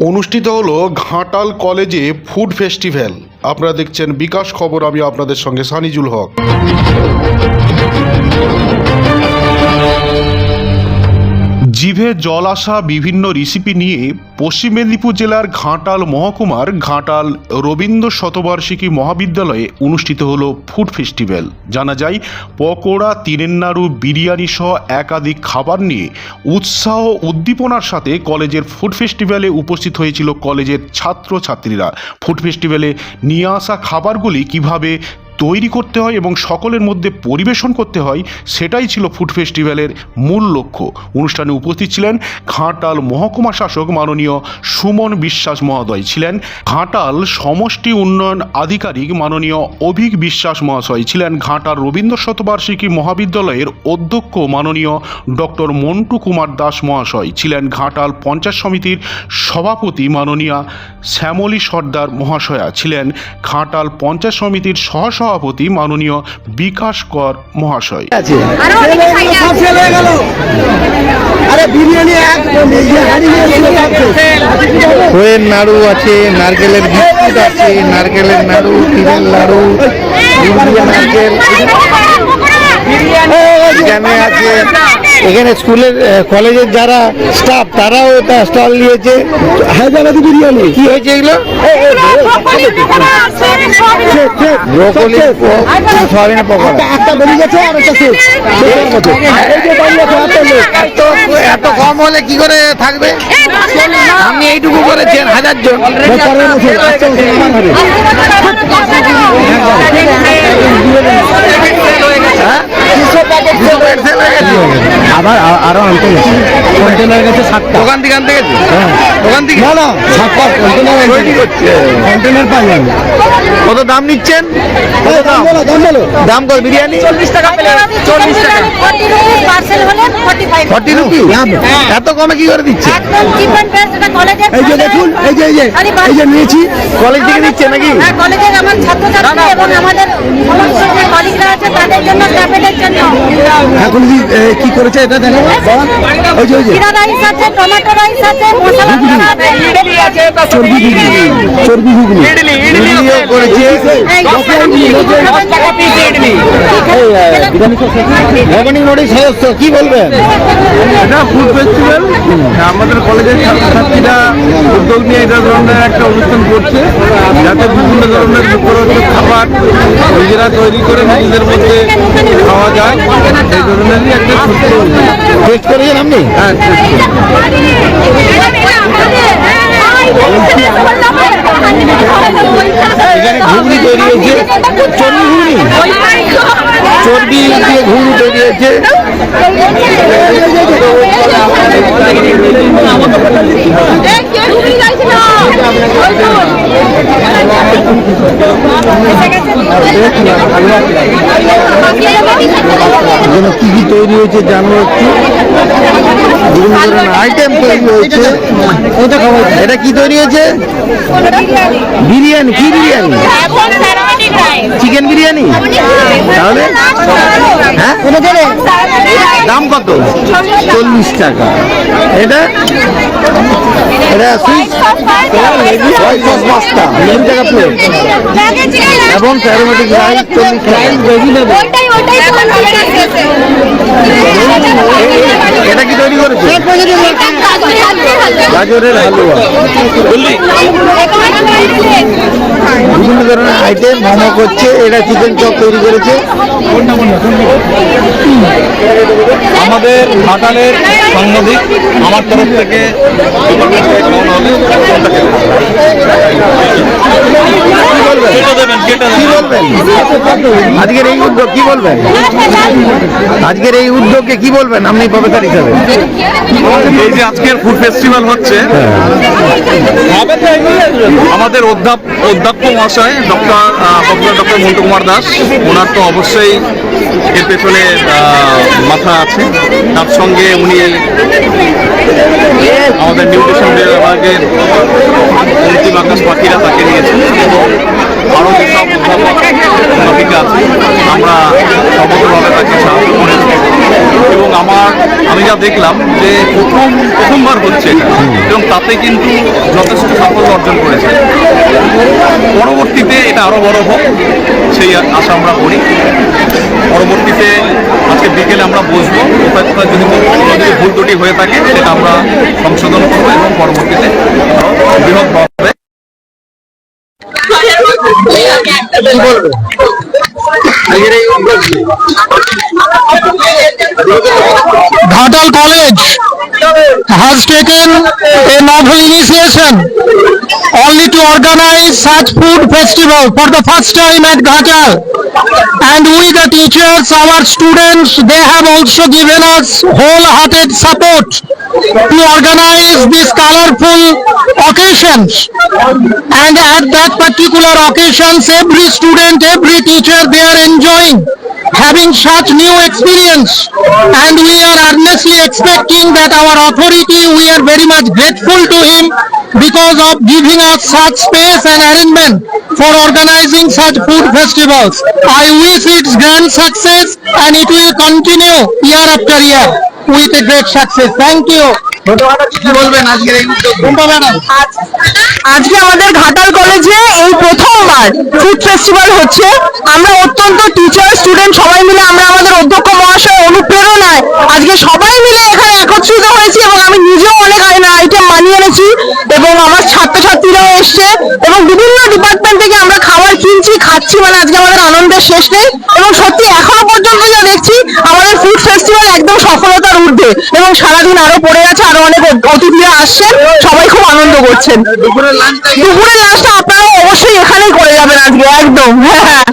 অনুষ্ঠিত হলো ঘাটাল কলেজে ফুড ফেস্টিভ্যাল। আপনারা দেখছেন বিকাশ খবর, আমি আপনাদের সঙ্গে সানিজুল হক। জিভে জল আসা বিভিন্ন রেসিপি নিয়ে পশ্চিম মেদিনীপুর জেলার ঘাটাল মহকুমার ঘাটাল রবীন্দ্র শতবার্ষিকী মহাবিদ্যালয়ে অনুষ্ঠিত হল ফুড ফেস্টিভ্যাল। জানা যায়, পকোড়া তিরেন নাড়ু, বিরিয়ানি সহ একাধিক খাবার নিয়ে উৎসাহ উদ্দীপনার সাথে কলেজের ফুড ফেস্টিভ্যালে উপস্থিত হয়েছিল কলেজের ছাত্রছাত্রীরা। ফুড ফেস্টিভ্যালে নিয়ে আসা খাবারগুলি কীভাবে তৈরি করতে হয় এবং সকলের মধ্যে পরিবেশন করতে হয়, সেটাই ছিল ফুড ফেস্টিভ্যালের মূল লক্ষ্য। অনুষ্ঠানে উপস্থিত ছিলেন ঘাটাল মহকুমা শাসক মাননীয় সুমন বিশ্বাস মহোদয়, ছিলেন ঘাটাল সমষ্টি উন্নয়ন আধিকারিক মাননীয় অভিক বিশ্বাস মহাশয়, ছিলেন ঘাটাল রবীন্দ্র শতবার্ষিকী মহাবিদ্যালয়ের অধ্যক্ষ মাননীয় ডক্টর মন্টু কুমার দাস মহাশয়, ছিলেন ঘাটাল পঞ্চায়েত সমিতির সভাপতি মাননীয়া শ্যামলী সর্দার মহাশয়া, ছিলেন ঘাটাল পঞ্চায়েত সমিতির সহসভাপতি মাননীয় বিকাশ কর মহাশয় হয়ে খোয়ের নাড়ু আছে নারকেলের বিস্কুট আছে নারকেলের নাড়ু তিলের নাড়ু নারকেল এখানে আছে এখানে স্কুলের কলেজের যারা স্টাফ তারাও এটা স্টল নিয়েছে। হায়দ্রাবাদি বিরিয়ানি? কি হয়েছে এগুলো? ব্রোকলি সয়াবিনের পকোড়া। একটা বেরিয়ে গেছে আর একটা শেষ। এত এত কম হলে কি করে থাকবে? আপনি এইটুকু করেছেন হাজার জন। হ্যাঁ? Sell হয়ে গেছে? আবার আরও আনতে গেছে কন্টেনার গেছে সাতটা। দোকান থেকে আনতে গেছে? দোকান থেকে? না না সাতটা কন্টেনার তৈরি করছে কন্টেনার পাই যাবে কত দাম নিচ্ছেন? কত দাম বলো দাম বলো। দাম কত বিরিয়ানি। চল্লিশ টাকা চল্লিশ টাকা। পার্সেল হলে রুপি এত কমে কি করে দিচ্ছে? একদম চিপ অ্যান্ড বেস্ট এটা কলেজের এই যে দেখুন এই যে এই যে এই যে নিয়েছি। কলেজ থেকে দিচ্ছে নাকি? হ্যাঁ কলেজের আমার ছাত্রছাত্রী এবং আমাদের সমস্ত যে কলিগরা আছে তাদের জন্য স্টাফেদের জন্য। এখন কি করেছে এটা দেখো বাবা ওই যে ওই যে। জিরা রাইস আছে টমেটো রাইস আছে মশলা পোড়া আছে ইডলি আছে চর্বি ঘুগনি চর্বি ঘুগনি ইডলিও করেছে। রেকর্ডিং নোটিশ সদস্য কি বলবেন? এটা ফুড ফেস্টিভ্যাল আমাদের কলেজের ছাত্রছাত্রীরা উদ্যোগ নিয়ে এটা ধরনের একটা অনুষ্ঠান করছে। যাতে বিভিন্ন ধরনের মুখরোচক খাবার নিজেরা তৈরি করে নিজেদের মধ্যে খাওয়া যায়। সেই ধরনেরই একটা। টেস্ট করেছেন আপনি? হ্যাঁ এখানে ঘুগনি তৈরি হয়েছে। চর্বি ঘুগনি? চর্বি দিয়ে ঘুগনি তৈরি হয়েছে। এখানে কী কি তৈরি হয়েছে? জানো একটু বিভিন্ন ধরনের আইটেম তৈরি হয়েছে এটা কি তৈরি হয়েছে বিরিয়ানি? কি বিরিয়ানি চিকেন বিরিয়ানি? তাহলে? হ্যাঁ? দাম কত? চল্লিশ টাকা। এটা? এটা সুইচ হোয়াইট সস টাকা প্লেট এবং প্যারোমেটিক রাইস চল্লিশ টাকা। এটা কি তৈরি করেছে? গাজরের হালুয়া। বিভিন্ন ধরনের আইটেম মোমো করছে এরা চিকেন চপ তৈরি করেছে। আমাদের ঘাটালের সাংবাদিক আমার তরফ থেকে আজকের এই উদ্যোগ কি বলবেন? আজকের এই উদ্যোগকে কি বলবেন আপনি প্রফেসর হিসাবে? এই যে আজকের ফুড ফেস্টিভ্যাল হচ্ছে আমাদের অধ্যাপ অধ্যাপক মহাশয় doctor doctor doctor Montu Kumar Das ওনার তো অবশ্যই এর পেছনে মাথা আছে। তার সঙ্গে উনি আমাদের নিউট্রিশন বিভাগের অন্তিম আকাশ পাখিরা তাকে নিয়েছেন। এবং আরও আছে। আমরা সমগ্রভাবে তাকে সাহায্য করেছি এবং আমার, আমি যা দেখলাম যে প্রথম, প্রথমবার হচ্ছে এটা। এবং তাতে কিন্তু যথেষ্ট সাফল্য অর্জন করেছে। পরবর্তীতে এটা আরও বড় হোক, সেই আশা আমরা করি। পরবর্তীতে বিকেলে আমরা বসবো। কোথায় যদি যদি ভুল ত্রুটি হয়ে থাকে, সেটা আমরা সংশোধন করব এবং পরবর্তীতে ঘাটাল বৃহৎভাবে কি বলবে has taken a novel initiation only to organize such food festival for the first time at Ghatal. And we the teachers, our students, they have also given us wholehearted support to organize these colorful occasions. And at that particular occasions, every student, every teacher, they are enjoying having such new experience and we are earnestly expecting that our authority we are very much grateful to him because of giving us such space and arrangement for organizing such food festivals i wish its grand success and it will continue year after year with a great success thank you. আজকে আমাদের ঘাটাল কলেজে এই প্রথমবার food festival হচ্ছে আমরা অত্যন্ত teacher student সবাই মিলে আমরা আমাদের অধ্যক্ষ মহাশয় অনুপ্রেরণায় আজকে সবাই মিলে এখানে একত্রিত হয়েছি এবং আমি নিজেও অনেক আইটেম মানিয়ে এনেছি এবং আমার ছাত্রছাত্রীরাও এসছে এবং বিভিন্ন ডিপার্টমেন্ট থেকে আমরা খাবার কিনছি খাচ্ছি মানে আজকে আমাদের আনন্দের শেষ নেই এবং সত্যি এখনও পর্যন্ত যা দেখছি আমাদের ফুড ফেস্টিভ্যাল একদম সফলতার ঊর্ধ্বে এবং সারাদিন আরও পড়ে আছে আরও অনেক অতিথিরা আসছেন সবাই খুব আনন্দ করছেন। দুপুরের লাঞ্চটা আপনারা অবশ্যই এখানেই করে যাবেন আজকে একদম হ্যাঁ হ্যাঁ।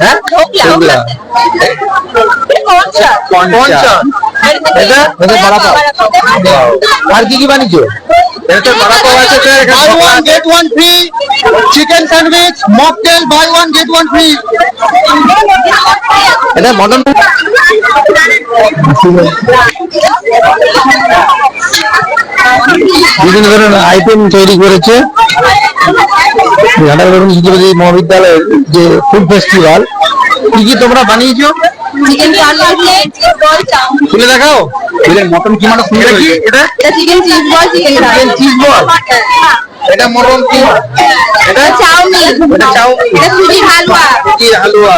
হ্যাঁ এটা এটা বড়া পাও আর কি কি বানিয়েছো? এটা বড়া পাও আছে buy one get one এটা মটন বিভিন্ন ধরনের আইটেম তৈরি করেছে। ঘাটাল মহাবিদ্যালয়ের যে ফুড ফেস্টিভ্যাল কি কি তোমরা বানিয়েছো? Chicken cutlet cheese ball chowmein খুলে দেখাও। এদের মটন কি মানে সুন্দর কি? এটা এটা chicken cheese ball chicken chicken cheese ball এটা মটন কি? এটা চাউমিন। এটা চাউমিন এটা সুজি হালুয়া। কি হালুয়া।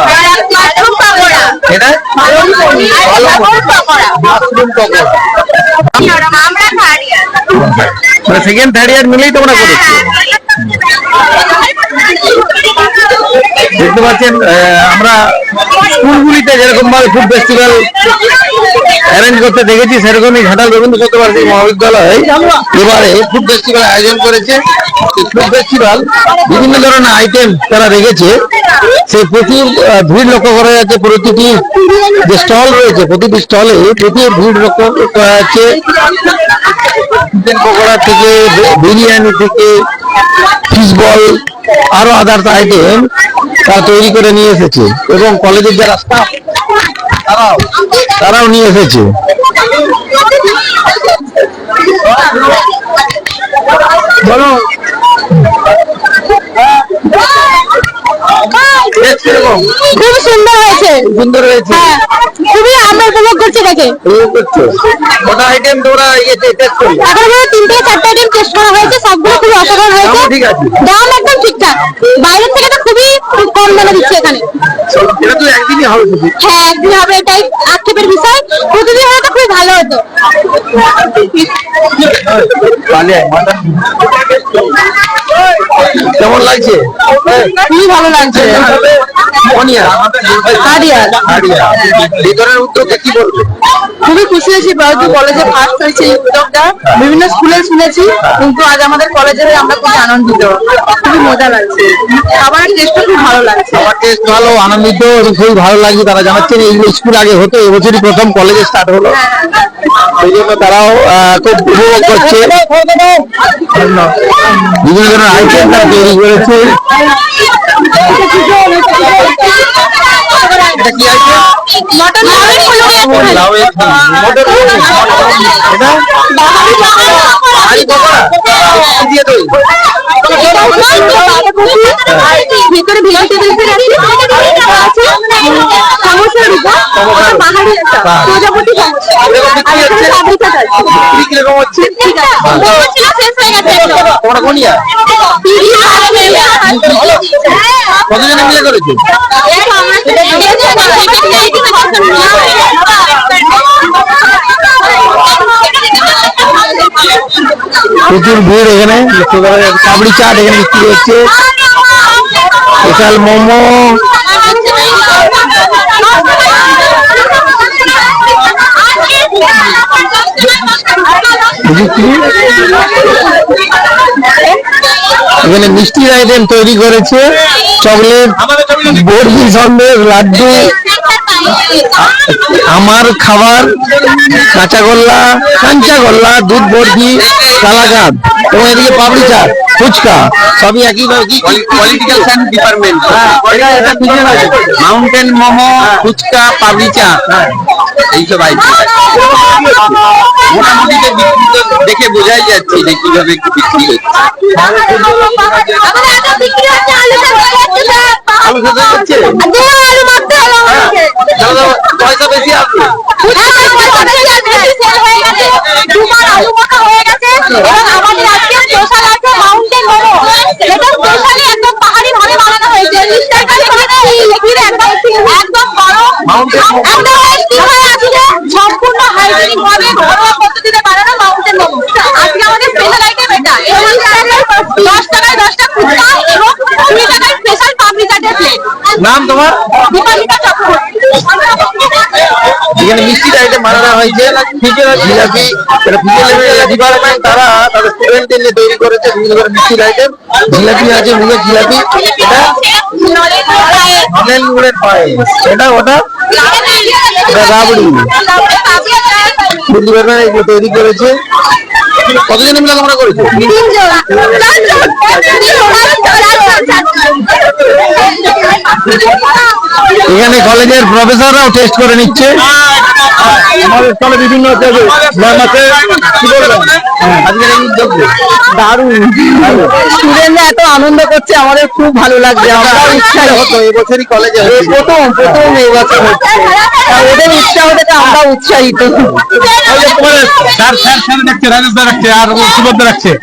মাশরুম পাকোড়া। এটা? মাশরুম পাকোড়া। মাশরুম পকোড়া। আমরা খাড়িয়া মানে সেকেন্ড থার্ড ইয়ার মিলেই তোমরা করেছ। দেখতে পাচ্ছেন আমরা স্কুলগুলিতে যেরকম ভাবে ফুড ফেস্টিভ্যাল অ্যারেঞ্জ করতে দেখেছি, সেরকমই ঘাটাল রবীন্দ্র চট্টোপাধ্যায় মহাবিদ্যালয় এবারে ফুড ফেস্টিভ্যাল আয়োজন করেছে। ফুড ফেস্টিভ্যাল বিভিন্ন ধরনের আইটেম তারা রেখেছে। সেই প্রচুর ভিড় লক্ষ্য করা যাচ্ছে। প্রতিটি যে স্টল রয়েছে, প্রতিটি স্টলে প্রচুর ভিড় লক্ষ্য করা যাচ্ছে। চিকেন পকোড়া থেকে, বিরিয়ানি থেকে ফিশ বল, আরও আদার্স আইটেম তারা তৈরি করে নিয়ে এসেছে। এবং কলেজের যে রাস্তা, তারাও তারাও নিয়ে এসেছে। বলো খুব সুন্দর হয়েছে। সুন্দর হয়েছে। হ্যাঁ খুবই আমরা উপভোগ করছি দেখে। উপভোগ করছ? কটা আইটেম তোমরা ইয়েতে টেস্ট করলে? এখন আমরা তিন থেকে চারটে আইটেম টেস্ট করা হয়েছে সবগুলো খুবই অসাধারণ হয়েছে। ঠিক আছে। দাম একদম ঠিকঠাক। বাইরের থেকে তো খুবই কম দামে দিচ্ছে এখানে। এটা তো একদিনই হবে হ্যাঁ একদিন হবে এটাই আক্ষেপের বিষয়। তো খুবই কেমন লাগছে? খুবই ভালো লাগছে। ভিতরের উদ্যোগে কি বলবে? খুবই খুশি হয়েছি বাউজি কলেজে ফার্স্ট হয়েছে এই উদ্যোগটা। বিভিন্ন স্কুলে শুনেছি কিন্তু আজ আমাদের কলেজে আমরা খুবই আনন্দিত। খুবই মজা লাগছে। খাবারের টেস্টও খুব ভালো লাগছে। আমার টেস্ট ভালো আনন্দিত এবং খুবই ভালো লাগছে। তারা জানাচ্ছেন এইগুলো স্কুল আগে হতো এবছরই প্রথম কলেজে স্টার্ট হলো। সেই জন্য তারাও খুব উপভোগ করছে। বিভিন্ন আইটেম তারা তৈরি করেছে। এটা কি আইটেম? মটন লাউয়ের। এটা? পকোড়া দিয়ে ভিতরে আছে। পাহাড়ি প্রজাপতি হচ্ছে? আছে ঠিক আছে শেষ হয়ে গেছে কোনিয়া কতজনে মিলে করেছ? প্রচুর ভিড় এখানে। কাবড়ি চাট এখানে বিক্রি হচ্ছে। স্পেশাল মোমো। এখানে মিষ্টির আইটেম তৈরি করেছে চকলেট বরফি সন্দেশ লাড্ডু আমার খাবার কাঁচা গোল্লা কাঁচা গোল্লা দুধ বরফি কালাকাঁদ এবং এদিকে চাট ফুচকা সবই একই political science department mountain momo phuchka papri chaat. এইসব আইটেম মোটামুটি তো বিক্রি তো দেখে বোঝাই যাচ্ছে যে কীভাবে কি বিক্রি হচ্ছে। আলু খেতে হচ্ছে? পয়সা বেশি আছে। সম্পূর্ণ হাইজেনিক ভাবে ঘরোয়া পদ্ধতিতে বানানো মাউন্টেন মোমো আজকে আমাদের স্পেশাল আইটেম এটা দশ টাকায় দশটা ফুচকা এবং কুড়ি টাকায় স্পেশাল পাপড়ি চাটের প্লেট নাম তোমার? দীপালিকা চক্রবর্তী। এখানে মিষ্টির আইটেম বানানো হয়েছে। জিলাপি ডিপার্টমেন্ট তারা তাদের স্টুডেন্টদের নিয়ে তৈরি করেছে বিভিন্ন ধরনের মিষ্টির আইটেম জিলাপি আছে মুগের জিলাপি। এটা নলেন গুড়ের পায়েস এটা ওটা? রাবড়ি। ডিপার্টমেন্ট এগুলো তৈরি করেছে। কতজন মিলে তোমরা করেছ? এখানে কলেজের প্রফেসররাও টেস্ট করে নিচ্ছে। আমাদের স্থলে বিভিন্ন দারুণ। স্টুডেন্টরা এত আনন্দ করছে আমাদের খুব ভালো লাগছে আমরাও উৎসাহী। হতো এবছরই কলেজে প্রথম প্রথম এই বছর হচ্ছে। ওদের থেকে আমরা উৎসাহিত।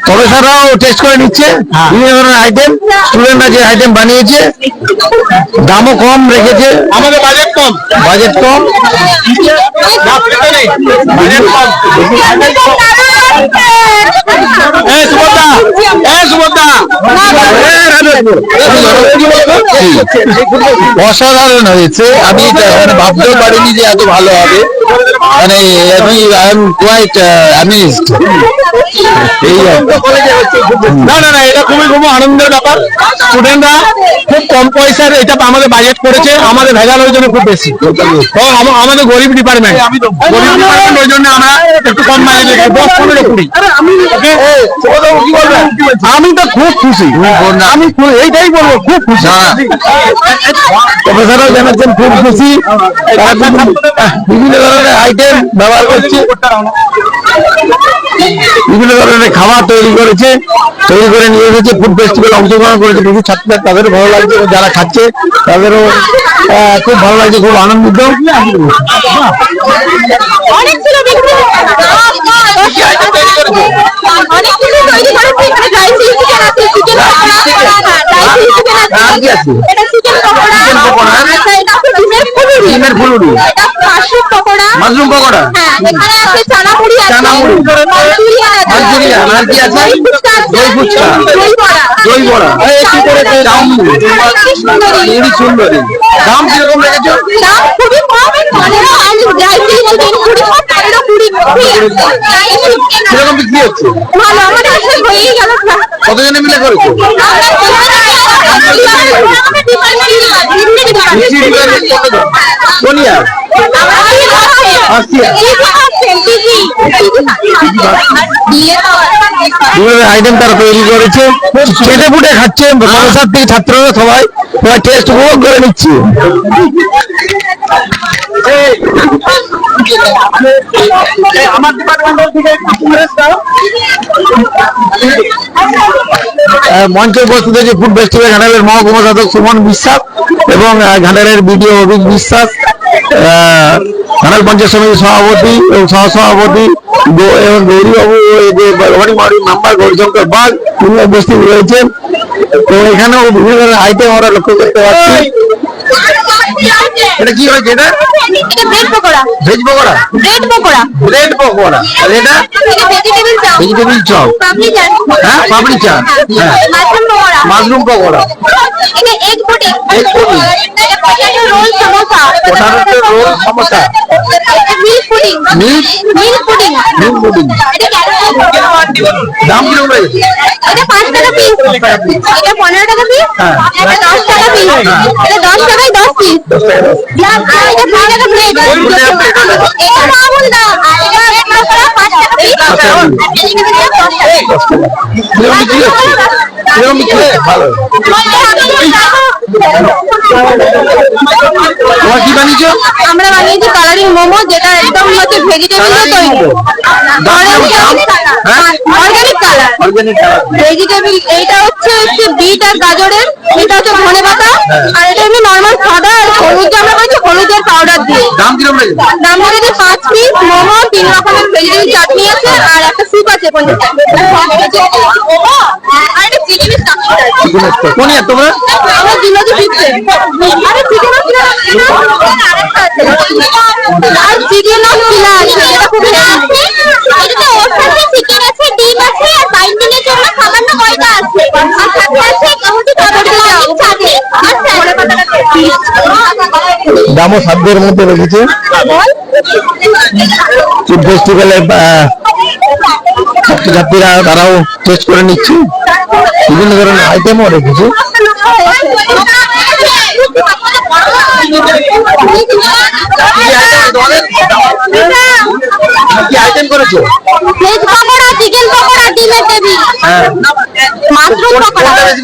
প্রফেসররাও টেস্ট করে নিচ্ছে। বিভিন্ন ধরনের আইটেম স্টুডেন্টরা যে আইটেম বানিয়েছে দামও কম রেখেছে। আমাদের বাজেট কম। বাজেট কম। অসাধারণ হয়েছে। আমি এটা মানে ভাবতেও পারিনি যে এত ভালো হবে। মানে আমি আই এম কোয়াইট অ্যামিজড এই। না না না এটা খুবই খুব আনন্দের ব্যাপার। স্টুডেন্টরা খুব কম পয়সার এটা আমাদের বাজেট করেছে আমাদের ভেজাল ওই জন্য খুব বেশি। আমাদের গরিব ডিপার্টমেন্ট গরিব ডিপার্টমেন্ট ওই জন্য আমরা একটু কম বাজেট দশ পনেরো কুড়ি। আমি তো খুব খুশি। আমি এইটাই বলব খুব খুশি। না। জানাচ্ছেন খুব খুশি। বিভিন্ন- বিভিন্ন ধরনের আইটেম ব্যবহার করছে। বিভিন্ন ধরনের খাবার তৈরি করেছে তৈরি করে নিয়ে এসেছে ফুড ফেস্টিভ্যাল অংশগ্রহণ করেছে। প্রচুর ছাত্ররা তাদেরও ভালো লাগছে যারা খাচ্ছে তাদেরও খুব ভালো লাগছে খুব আনন্দিত। বিক্রি মাশরুম পকোড়া? হ্যাঁ এখানে আছে চানা মুড়ি আছে চানা মুড়ি। মাঞ্চুরিয়ান আর কি আছে? দই ফুচকা। দই বড়া। দই বড়া। এই কি করেছে দাম মুড়ি সুন্দরী। দাম কি রকম রেখেছো? দাম খুবই কম মানে আমি যাই চিজ চিকেন কুড়ি কীরকম বিক্রি হচ্ছে? আইটেম তারা তৈরি করেছে। চেটে ফুটে খাচ্ছে থেকে ছাত্ররা সবাই। সবাই টেস্ট উপভোগ করে নিচ্ছে। মঞ্চে উপস্থিত হয়েছে ফুড ফেস্টিভ্যাল ঘাটালের মহকুমা শাসক সুমন বিশ্বাস এবং ঘাটালের বিডিও অভিক বিশ্বাস। থানাল পঞ্চায়েত সমিতির সভাপতি এবং সহসভাপতি গৌ- এবং গৌরীবাবু এই যে ভবানী মাড়ির নাম্বার গৌরীশঙ্কর বাগ তিনি উপস্থিত রয়েছেন। তো এখানেও বিভিন্ন ধরনের আইটেম আমরা লক্ষ্য করতে পারছি। এটা কি হয়েছে এটা? Bread pakora. Veg pakora. Bread pakora bread pakora আর এটা? Vegetable chop vegetable chop papri chaat হ্যাঁ পাপড়ি চাট। হ্যাঁ। মাশরুম পকোড়া। মাশরুম পকোড়া এটা এগ পুডিং Egg pudding. এটা potato roll samosa potato roll samosa milk pudding Milk? Milk pudding milk pudding এটা দাম কীরকম রয়েছে এটা পাঁচ টাকা পিস এটা পনেরো টাকা পিস হ্যাঁ। এটা দশ টাকা পিস এটা দশ টাকায় দশ পিস আর এটা কুড়ি টাকা প্লেট এটা মামুল দাম আর এটা রেড মশলা পাঁচ টাকা ভালো। তোমার কি বানিয়েছো? আমরা বানিয়েছি কালারিং মোমো যেটা একদম হচ্ছে ভেজিটেবল তৈরি। অর্গানিক কালার অর্গানিক ভেজিটেবল এইটা হচ্ছে হচ্ছে বিট আর গাজরের এটা হচ্ছে ধনে পাতা আর এটা এমনি নর্মাল সাদা আর হলুদ আমরা করেছি হলুদের পাউডার দিয়ে। দাম কীরকম দাম পড়েছে পাঁচ পিস মোমো তিন রকমের ভেজিটেবল চাটনি আছে আর একটা স্যুপ আছে পঞ্চাশ আর একটা কোন? ইয়ার তোমরা? দামও সাধ্যের মধ্যে রেখেছে। ফুড ফেস্টিভ্যালে ছাত্রছাত্রীরা তারাও টেস্ট করে নিচ্ছে। বিভিন্ন ধরনের আইটেমও রেখেছে। কি আইটেম করেছ? ভেজ পকোড়া চিকেন পকোড়া ডিমের টেবিল হ্যাঁ মাশরুম পকোড়া হচ্ছে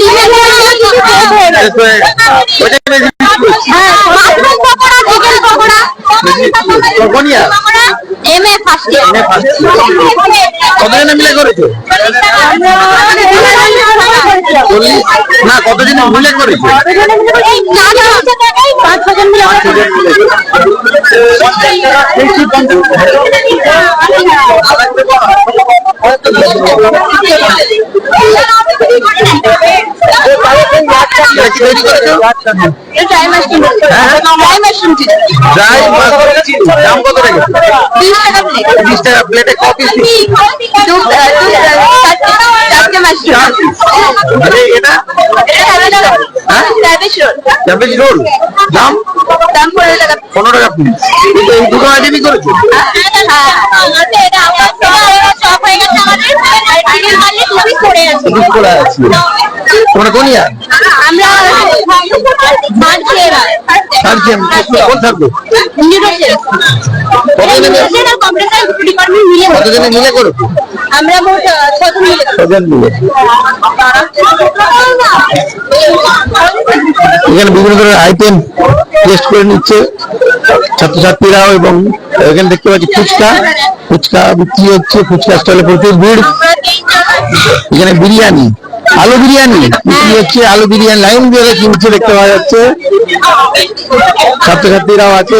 ডিমের টেবিল ডিমের হ্যাঁ মাশরুম পকোড়া চিকেন পকোড়া। কোন ইয়ার এম এ ফার্স্ট ইয়ার কতজনে মিলে করেছ? না কতজনে মিলে করেছ? পাঁচ ছজন মিলে এটা কি তৈরি করেছ dry mushroom dry mushroom dry দাম কত রেখেছো বিশ টাকা প্লেট বিশ টাকা প্লেটে ক পিস চারটে এটা হ্যাঁ রোল দাম দাম পনেরো টাকা পিস কিন্তু এই দুটো আইটেমই করেছ করে আছে তোমরা কোন ইয়ার থার্ড সেম কোন সাবজেক্ট কতজনে মিলে? করো। আমরা মোট ছজন মিলে ছজন মিলে। এখানে বিভিন্ন ধরনের আইটেম টেস্ট করে নিচ্ছে ছাত্রছাত্রীরাও এবং এখানে দেখতে পাচ্ছি ফুচকা। ফুচকা বিক্রি হচ্ছে ফুচকা স্টলে প্রচুর ভিড়। এখানে বিরিয়ানি আলু বিরিয়ানি বিক্রি হচ্ছে আলু বিরিয়ানি লাইন দিয়ে কিনছে দেখতে পাওয়া যাচ্ছে। ছাত্রছাত্রীরাও আছে।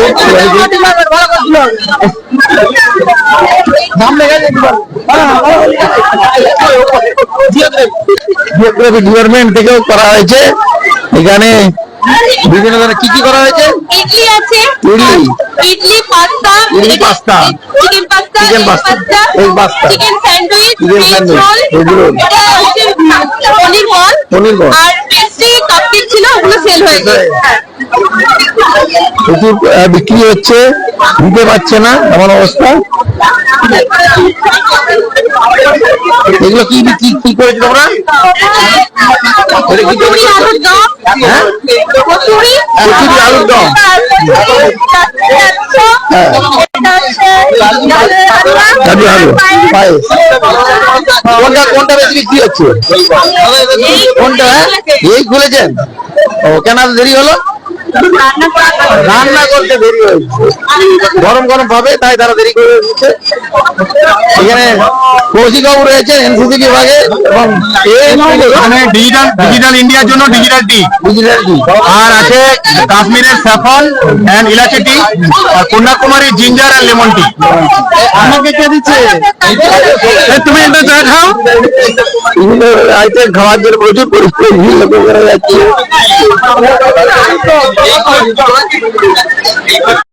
ডিপার্টমেন্ট থেকেও করা হয়েছে। এখানে বিভিন্ন ধরনের কি কি করা হয়েছে? ইডলি আছে? Idli idli pasta idli, pasta, chicken pasta chicken pasta, egg pasta, chicken sandwich chicken sandwich, roll. Paneer ball paneer ball. আর পেস্ট্রি কাপকেক ছিল ওগুলো সেল হয়ে গেছে হ্যাঁ। প্রচুর বিক্রি হচ্ছে দিতে পারছে না এমন অবস্থা এগুলো কি কি কি করেছ তোমরা কচুরি আলুর দম হ্যাঁ? কচুরি কচুরি আলুর দম। কোনটা কোনটা বেশি কি হচ্ছে কোনটা? এই খুলেছেন ও কেন দেরি হলো রান্না করতে দেরি হয়েছে গরম গরম পাবে তাই তারা দেরি করে দিচ্ছে। এখানে কৌশিক বাবু রয়েছেন এনসিসি বিভাগে এবং এখানে ডিজিটাল ডিজিটাল ইন্ডিয়ার জন্য ডিজিটাল টি ডিজিটাল আর আছে কাশ্মীরের স্যাফন এন্ড ইলাচি টি আর কন্যাকুমারী জিঞ্জার আর লেমন টি আমাকে কে দিচ্ছে? তুমি এটা চা খাও আইতে খাওয়ার জন্য প্রচুর পরিশ্রম করা যাচ্ছে। 你好你叫兰